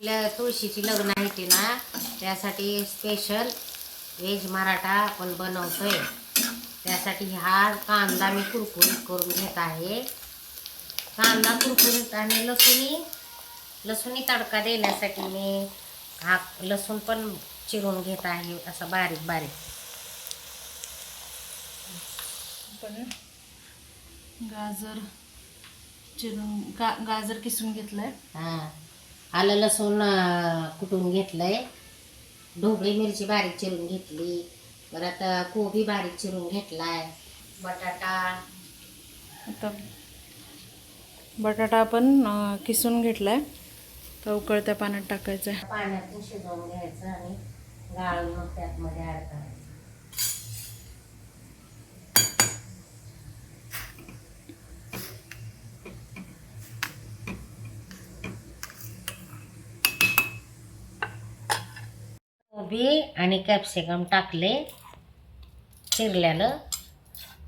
आपल्या तुळशीची लग्न आहे ती ना त्यासाठी स्पेशल व्हेज मराठा आपण बनवतोय. त्यासाठी हा कांदा मी कुरकुरीत करून घेत आहे. कांदा कुरकुरीत आणि लसूणी लसूणी तडका देण्यासाठी मी हा लसूण पण चिरून घेत आहे असा बारीक बारीक. गाजर चिरून गा गाजर किसून घेतलंय. हां. आलं लसूण कुटून घेतलंय. ढोबळी मिरची बारीक चिरून घेतली. परत कोबी बारीक चिरून घेतलाय. बटाटा. आता बटाटा आपण किसून घेतलाय. तर उकळत्या पाण्यात टाकायचा आहे पाण्यातून शिजवून घ्यायचं आणि गाळून मग त्यातमध्ये ॲड करायचं. कोबी आणि कॅप्सिकम टाकले चिरल्यानं.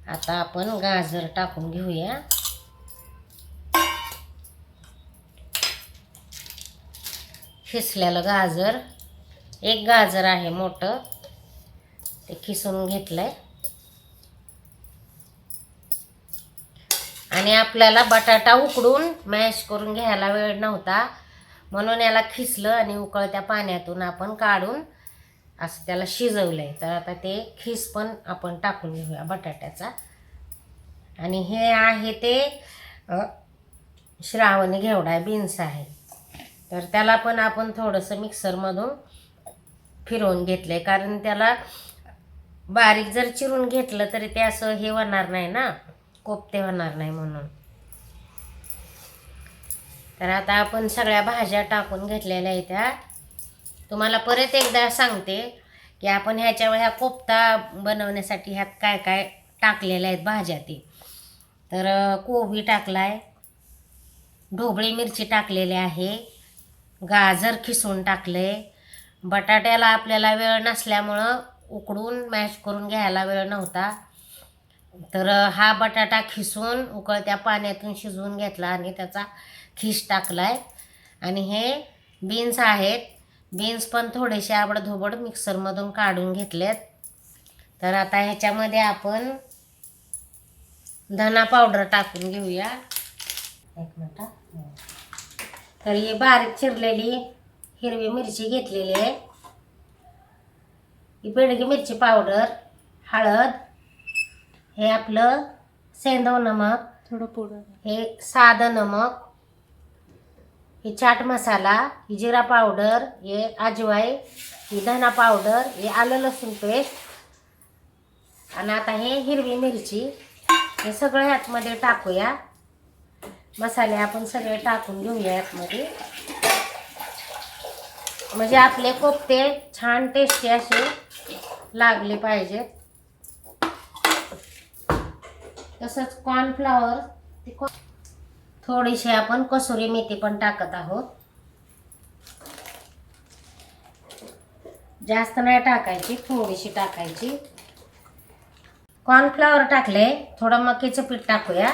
आता आपण गाजर टाकून घेऊया. खिसलेलं गाजर एक गाजर आहे मोठं ते खिसून घेतलंय. आणि आपल्याला बटाटा उकडून मॅश करून घ्यायला वेळ नव्हता. म्हणून याला खिसलं आणि उकळत्या पाण्यातून आपण काढून असं त्याला शिजवलं आहे तर आता ते खिस पण आपण टाकून घेऊया बटाट्याचा. आणि हे आहे ते श्रावणी घेवडा बीन्स आहे. तर त्याला पण आपण थोडंसं मिक्सरमधून फिरवून घेतलं आहे कारण त्याला बारीक जर चिरून घेतलं तरी ते असं हे होणार नाही ना कोपते होणार नाही म्हणून. तर आता आपण सगळ्या भाज्या टाकून घेतलेल्या आहेत त्या. तुम्हाला परत एकदा सांगते की आपण ह्याच्यावर ह्या कोफ्ता बनवण्यासाठी ह्यात काय काय टाकलेल्या आहेत भाज्या ते. तर कोबी टाकला आहे ढोबळी मिरची टाकलेली आहे गाजर खिसून टाकले बटाट्याला आपल्याला वेळ नसल्यामुळं उकडून मॅश करून घ्यायला वेळ नव्हता. तर हा बटाटा खिसून उकळत्या पाण्यातून शिजवून घेतला आणि त्याचा खिस आहे आणि हे बीन्स आहेत बीन्स पण थोडेसे आबडधोबड मिक्सरमधून काढून घेतलेत. तर आता ह्याच्यामध्ये आपण धना पावडर टाकून घेऊया. एक मिनिट. तर ही बारीक चिरलेली हिरवी मिरची घेतलेली आहे. ही बेडगी मिरची पावडर हळद हे आपलं सेंधव नमक थोडं पुढं. हे साधं नमक हे चाट मसाला ही जिरा पावडर हे अजवाई ही धना पावडर हे आलं लसूण पेस्ट आणि आता हे हिरवी मिरची. हे सगळं ह्यातमध्ये टाकूया. मसाले आपण सगळे टाकून घेऊया यातमध्ये म्हणजे आपले कोफ्ते छान टेस्टी असे लागले पाहिजेत. तसंच कॉर्नफ्लावर थोडीशी आपण कसुरी मेथी पण टाकत आहोत. जास्त नाही टाकायची थोडीशी टाकायची. कॉर्नफ्लॉवर टाकले थोडं मकीचं पीठ टाकूया.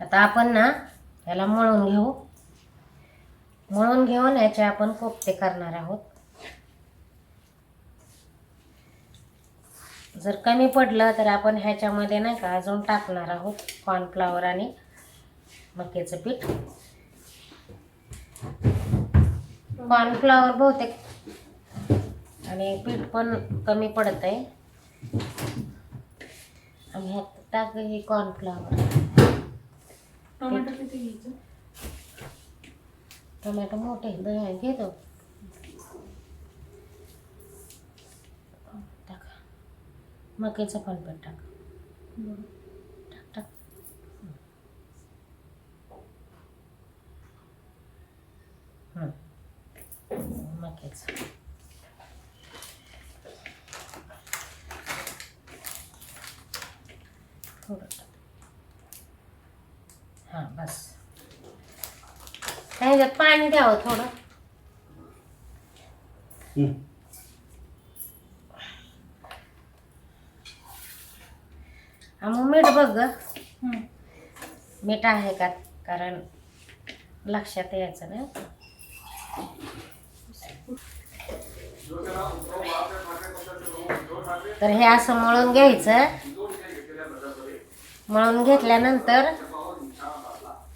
आता आपण ना याला मळून घेऊ. मळून घेऊन याचे आपण कोफ्ते करणार आहोत. जर कमी पडलं तर आपण ह्याच्यामध्ये नाही का अजून टाकणार आहोत कॉर्नफ्लावर आणि मक्याचं पीठ. कॉर्नफ्लावर बहुतेक आणि पीठ पण कमी पडत आहे आणि ह्यात टाक हे कॉर्नफ्लावर टोमॅटो किती घ्यायचं टोमॅटो मोठे दही घेतो टाका मकेचं पण पण टाक बरं. टाक टाक हं. मक्याचं थोडं टाक हां बस. ह्याच्यात पाणी द्यावं थोडं. हं. मग मीठ बघ ग. मीठ आहे का? कारण लक्षात यायचं ना. तर हे असं मळून घ्यायचं. मळून घेतल्यानंतर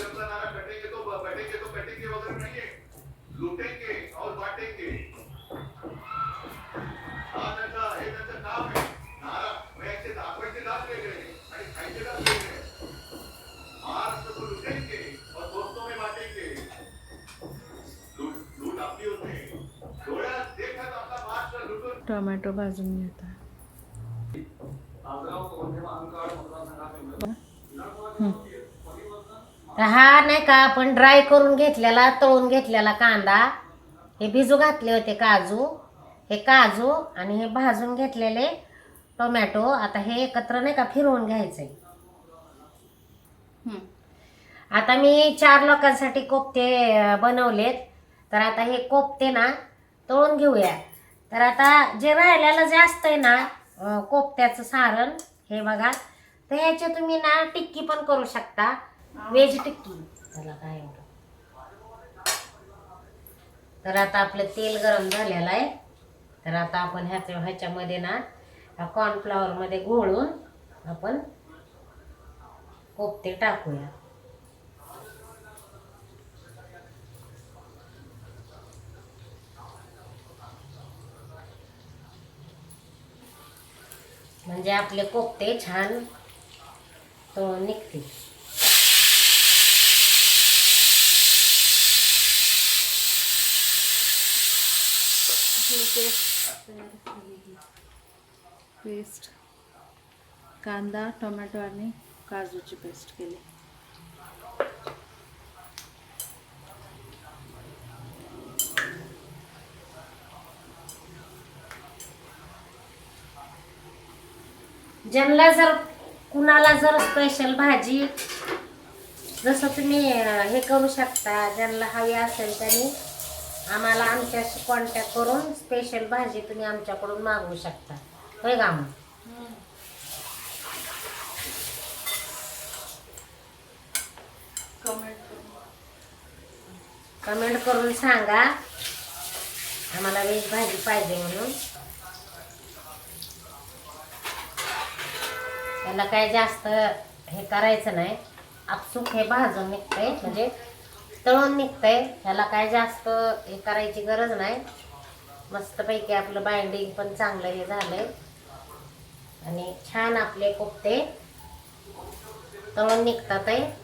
भाजपचा नारा कटेंगे तो बैठेंगे तो कटेंगे वगैरे नाहीये लुटेंगे और बांटेंगे। हा त्यांचा हे त्यांचं काम आहे नारा वयाचे दाखवायचे दात वेगळे आणि खायचे दात वेगळे महाराष्ट्र को लुटेंगे और दोस्तों में बांटेंगे। लूट लूट आपली होते डोळ्यात देखत आपला महाराष्ट्र लुटून टोमॅटो भाजून घेता तर हा नाही का आपण ड्राय करून घेतलेला तळून घेतलेला कांदा. हे भिजू घातले होते काजू. हे काजू आणि हे भाजून घेतलेले टोमॅटो. आता हे एकत्र नाही का फिरवून घ्यायचे आता मी चार लोकांसाठी कोफ्ते बनवलेत. तर आता हे कोफ्ते ना तळून घेऊया. तर आता जे राहिलेलं जे असतंय ना कोफ्त्याचं सारण हे बघा. तर ह्याचे तुम्ही ना टिक्की पण करू शकता. व्हेज टिक्की. त्याला काय एवढं? तर आता आपलं तेल गरम झालेलं आहे. तर आता आपण ह्याच्या ह्याच्यामध्ये ना ह्या कॉर्नफ्लॉवरमध्ये घोळून आपण कोफ्ते टाकूया. म्हणजे आपले कोफ्ते छान तो निघतील. पेस्ट कांदा टोमॅटो आणि काजूची पेस्ट केली. ज्यांना जर कुणाला जर स्पेशल भाजी जसं तुम्ही हे करू शकता ज्यांना हवी असेल त्यांनी आम्हाला आमच्याशी कॉन्टॅक्ट करून स्पेशल भाजी तुम्ही आमच्याकडून मागवू शकता. होय का मग? कमेंट करून. सांगा. आम्हाला व्हेज भाजी पाहिजे म्हणून. त्याला काय जास्त हे करायचं नाही. आपसूक हे भाजून निघतंय. म्हणजे तळून निघतंय. ह्याला काय जास्त हे करायची गरज नाही. मस्तपैकी आपलं बाइंडिंग पण चांगलं हे झालंय. आणि छान आपले कोफ्ते तळून निघतात आहे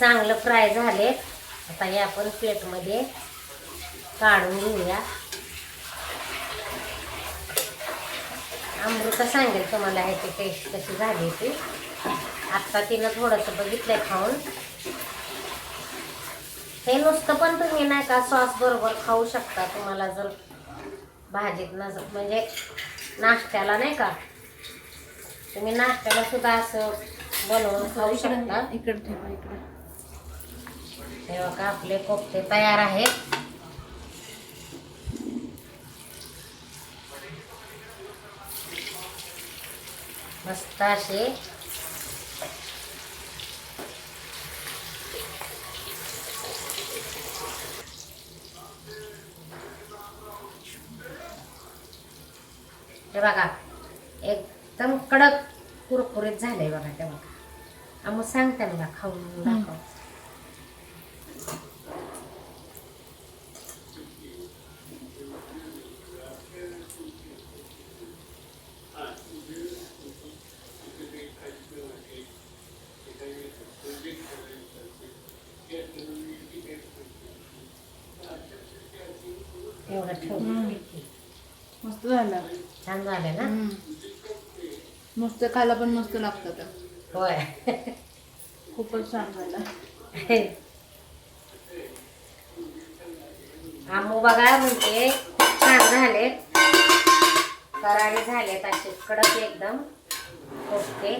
चांगलं फ्राय झाले आता हे आपण प्लेटमध्ये काढून घेऊया. अमृता सांगेल तुम्हाला ह्याची टेस्ट कशी झाली ती आत्ता तिनं थोडंसं बघितलंय खाऊन. हे नुसतं पण तुम्ही नाही का सॉस बरोबर खाऊ शकता तुम्हाला जर भाजीत नस म्हणजे नाश्त्याला नाही का? तुम्ही नाश्त्याला सुद्धा असं बनवून खाऊ शकता. इकडे ठेवा इकडे. तेव्हा का आपले कोफ्ते तयार आहेत. मस्त असे. हे बघा एकदम कडक कुरकुरीत झालंय बघा ते बघा. मग सांगते मला खाऊन दाखव एवढं ठेव हम्म. मस्त झालं. छान झालं ना. मस्त खायला पण मस्त लागतं ते. होय. खूपच छान झालं. आमू बघा म्हणते खूप छान झालेत करारी झालेत असे कडक एकदम. कोफते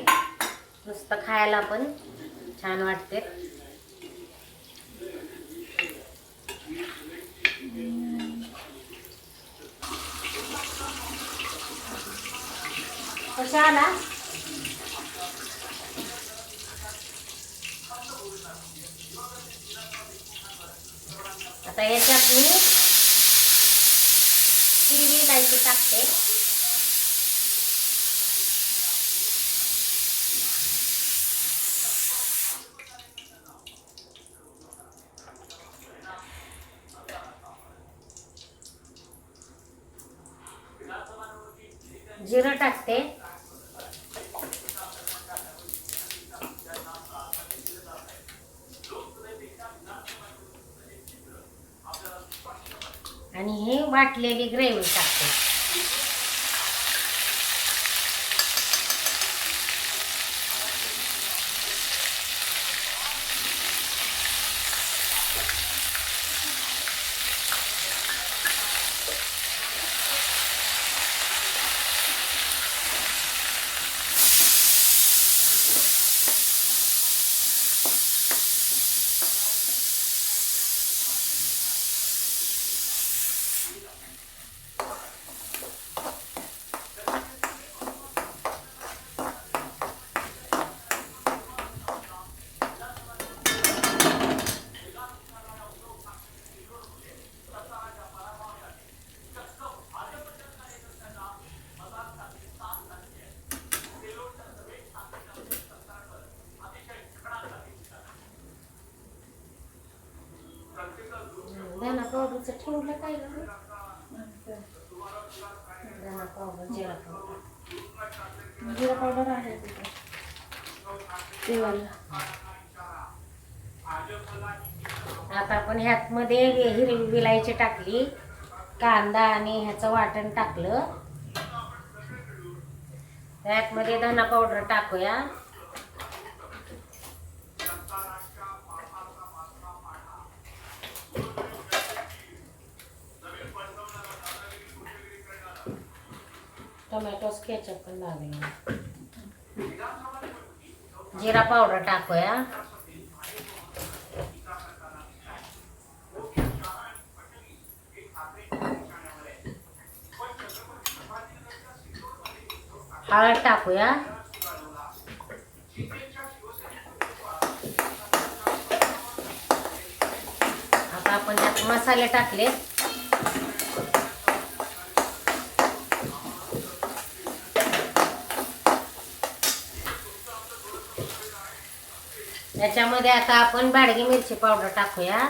नुसतं खायला पण छान वाटते. कशा आला? आता याच्यात मी हिरवी इलायची टाकते जिरं टाकते आणि हे वाटलेली पावडरचं ठेवलं काय धना पावडर जिरा पावडर. जिरा पावडर आहे तिथे. आता आपण ह्यात मध्ये हिरवी विलायची टाकली कांदा आणि ह्याचं वाटण टाकलं. त्यात मध्ये धना पावडर टाकूया. टोमॅटो केचप पण लागेल जिरा पावडर टाकूया हळद टाकूया आता आपण त्यात मसाले टाकले याच्यामध्ये आता आपण बाडगी मिरची पावडर टाकूया.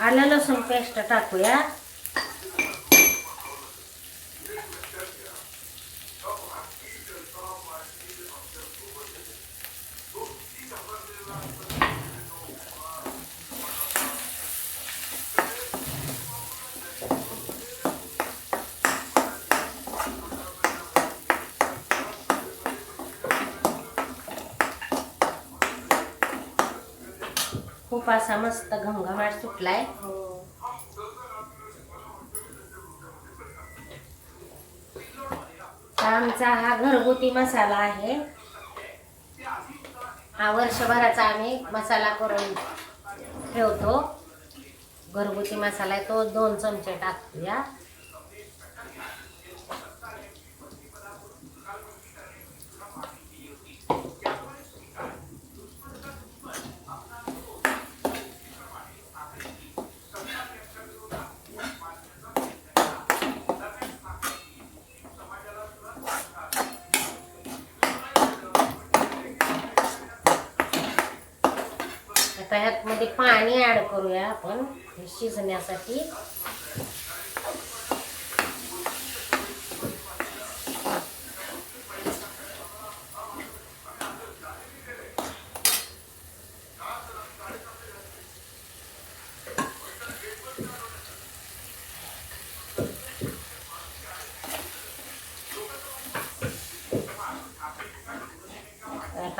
आलं लसूण पेस्ट टाकूया. खूप असा मस्त घमघमाट सुटलाय. आमचा हा घरगुती मसाला आहे. हा वर्षभराचा आम्ही मसाला करून ठेवतो. घरगुती मसाला आहे तो दोन चमचे टाकूया. आता पाणी ॲड करूया आपण शिजण्यासाठी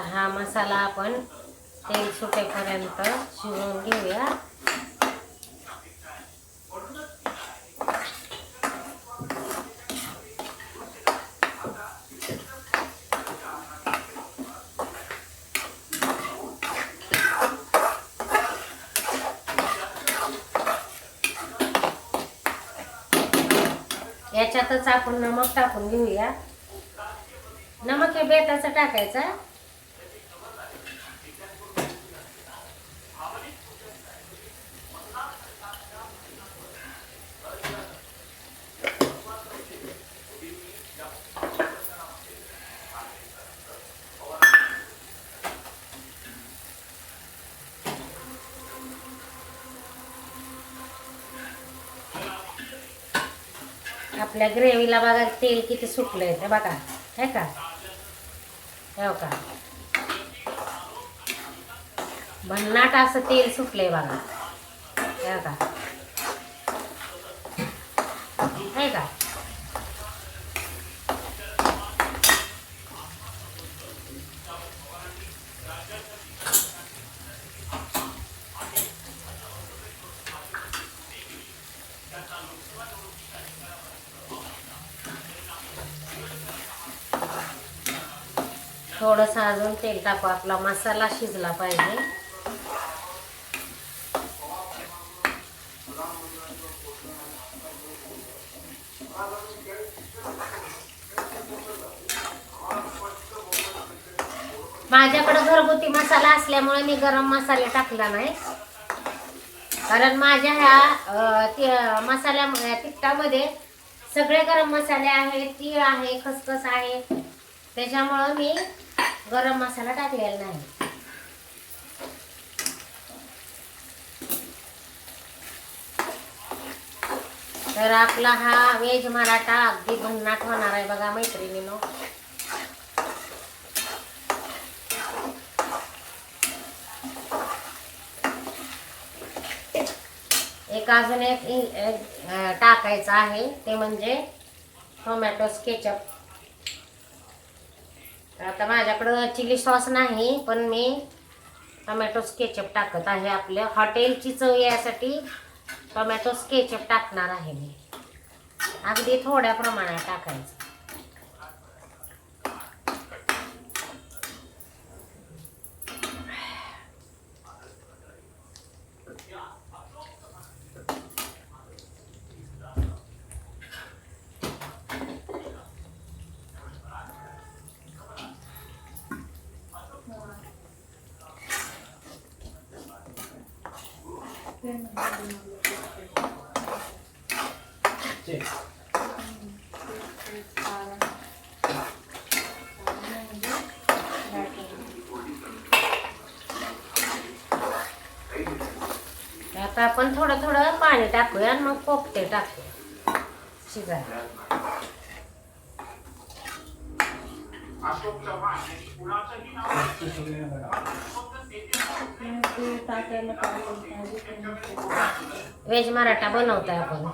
हा मसाला आपण तेल सुटेपर्यंत शिजवून घेऊया त्याच्यातच आपण नमक टाकून घेऊया. नमक हे बेताचं टाकायचं. आपल्या ग्रेव्हीला बघा तेल किती सुटलंय ते बघा हे का? हो का? भन्नाट असं तेल सुटलंय बघा हे का है का थोडंसं अजून तेल टाकू. आपला मसाला शिजला पाहिजे. माझ्याकडे घरगुती मसाला असल्यामुळे मी गरम मसाले टाकला नाही. कारण माझ्या ह्या मसाल्या ह्या तिखटामध्ये सगळे गरम मसाले आहेत तीळ आहे खसखस आहे. त्याच्यामुळं मी गरम मसाला टाकलेला नाही. तर आपला हा व्हेज मराठा अगदी भन्नाट होणार आहे बघा मैत्रिणीनो. एक अजून एक टाकायचं आहे ते म्हणजे टोमॅटो केचप आता माझ्याकडं चिली सॉस नाही पण मी टोमॅटो केचप टाकत आहे आपल्या. हॉटेलची चव यासाठी टोमॅटो केचप टाकणार आहे मी. अगदी थोड्या प्रमाणात टाकायचं आता आपण थोडं थोडं पाणी टाकूया आणि मग कोफते टाकूया नाव व्हेज मराठा बनवताय आपण.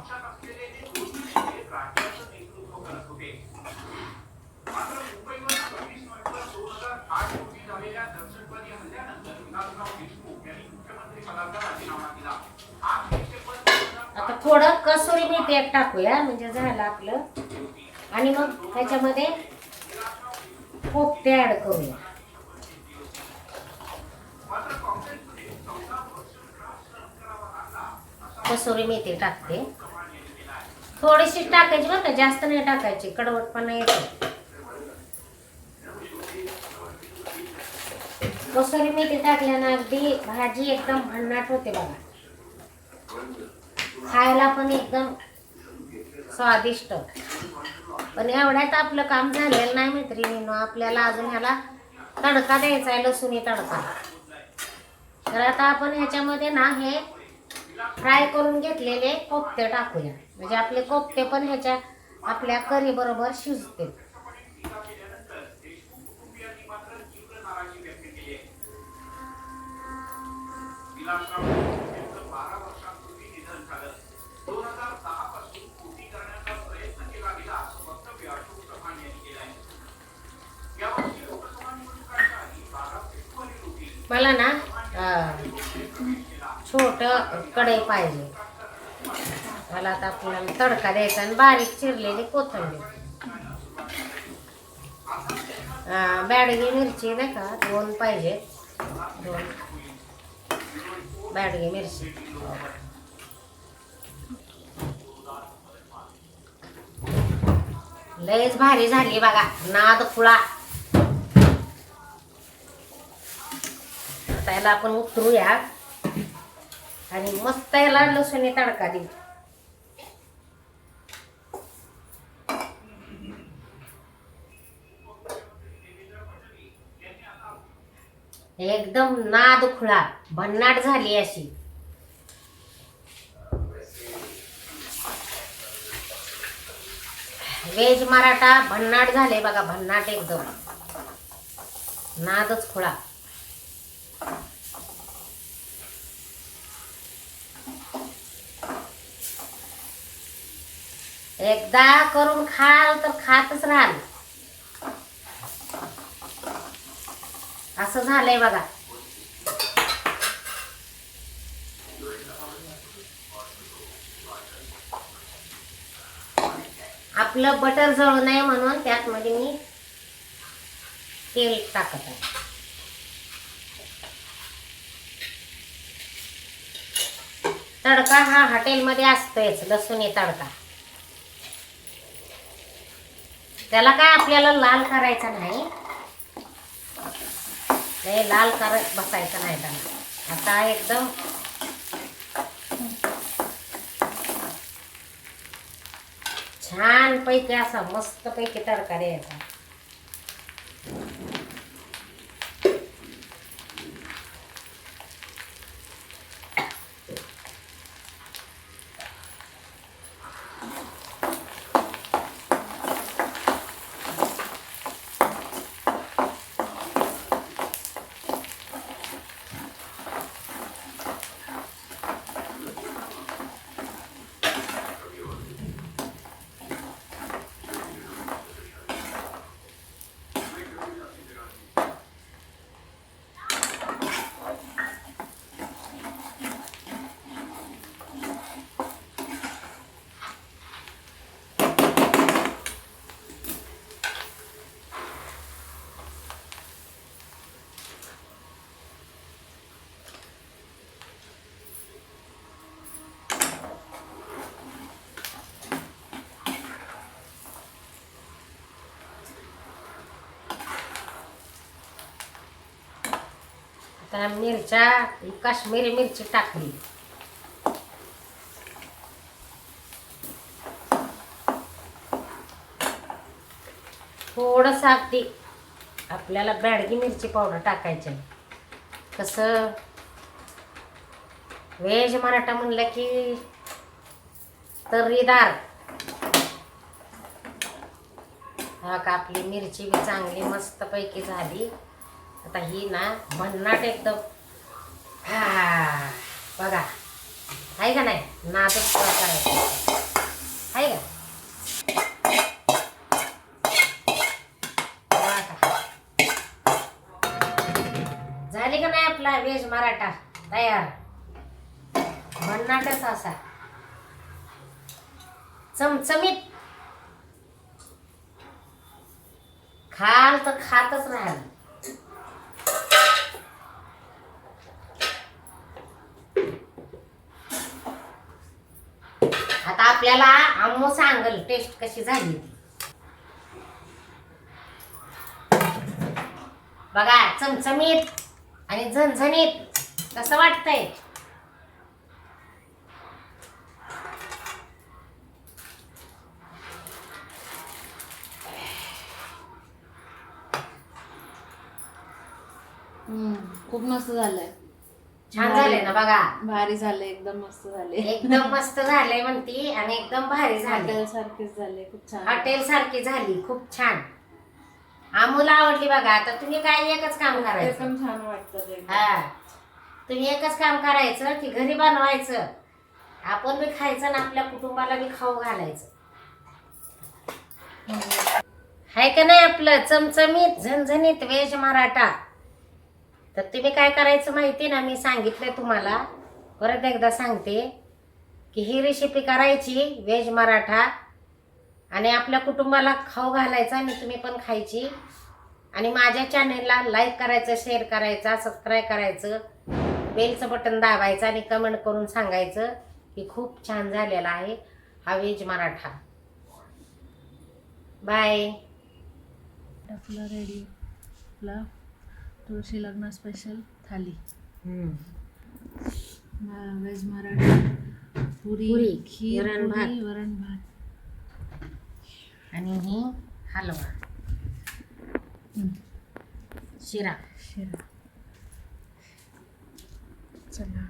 थोडं कसुरी मेथी एक टाकूया म्हणजे झालं आपलं. आणि मग त्याच्यामध्ये कोफते ऍड करूया. कसुरी मेथी टाकते. थोडीशी टाकायची बरं का जास्त नाही टाकायची कडवटपणा येतो. कसुरी मेथी टाकल्यानं अगदी भाजी एकदम भन्नाट होते बघा. खायला पण एकदम स्वादिष्ट. पण एवढ्यात आपलं काम झालेलं नाही मैत्रिणीनं. आपल्याला अजून ह्याला तडका द्यायचा आहे लसूणी तडका. तर आता आपण ह्याच्यामध्ये ना हे फ्राय करून घेतलेले कोफ्ते टाकूया. म्हणजे आपले कोफ्ते पण ह्याच्या आपल्या करी बरोबर शिजते मला ना छोट कढई पाहिजे. मला आता आपल्याला तडका द्यायचा आणि बारीक चिरलेली कोथंबीर. बॅडगी मिरची नाही का दोन पाहिजे. दोन. बॅडगी मिरची. लयच भारी झाली बघा नाद खुळा. आता याला आपण उतरूया. आणि मस्त याला लसूण तडका देऊ. एकदम नाद खुळा भन्नाट झाली अशी. वेज मराठा भन्नाट झाले बघा भन्नाट एकदम. नादच खुळा. एकदा करून खाल तर खातच राहाल. असं झालंय बघा. आपलं बटर जळू नये म्हणून त्यातमध्ये म्हणजे मी तेल टाकत आहे. तडका हा हॉटेलमध्ये असतोच लसूणी तडका. त्याला काय आपल्याला लाल करायचा नाही. ते लाल करत बसायचं नाही त्याला. आता एकदम छान पैकी असा मस्त पैकी तडका त्या आता मिरच्या काश्मीरी मिरची टाकली. थोडंसं अगदी आपल्याला बॅडगी मिरची पावडर टाकायची आहे. कसं? व्हेज मराठा म्हणलं की तर्रीदार. हा का आपली मिरची बी चांगली मस्तपैकी झाली. आता ही ना भन्नाट एकदम. हा बघा. आहे का नाही? नादच प्रकार करायचं आहे का? झाली का नाही आपला वेज मराठा? तयार. भन्नाटच असा. चमचमीत. खाल तर खातच राहाल आता आपल्याला आम्मो सांगल टेस्ट कशी झाली बघा चमचमीत आणि झणझणीत कसं वाटतंय? हम्म, खूप मस्त झालंय. छान झाले ना बघा. भारी झालंय एकदम मस्त झाले एकदम मस्त झालंय म्हणती आणि एकदम भारी झाले. हॉटेल सारखेच झाले खूप छान. हॉटेल सारखी झाली खूप छान. आमूला आवडली बघा आता तुम्ही काय एकच काम करायचं? छान वाटतं. हा. तुम्ही एकच काम करायचं की घरी बनवायचं. आपण बी खायचं आणि आपल्या कुटुंबाला बी खाऊ घालायचं. हाय का नाही आपलं? चमचमीत झणझणीत वेज मराठा. तर तुम्ही काय करायचं माहिती ना मी सांगितलं तुम्हाला. परत एकदा सांगते की ही रेसिपी करायची व्हेज मराठा. आणि आपल्या कुटुंबाला खाऊ घालायचा आणि तुम्ही पण खायची. आणि माझ्या चॅनेलला लाईक करायचं शेअर करायचा सबस्क्राईब करायचं. बेलचं बटन दाबायचं आणि कमेंट करून सांगायचं की खूप छान झालेला आहे हा व्हेज मराठा. बाय रेडी तुळशी लग्न स्पेशल थाली. व्हेज मराठी पुरी खीर वरण भात. पोळी, वरण भात. आणि ही हलवा. शिरा. शिरा. चला.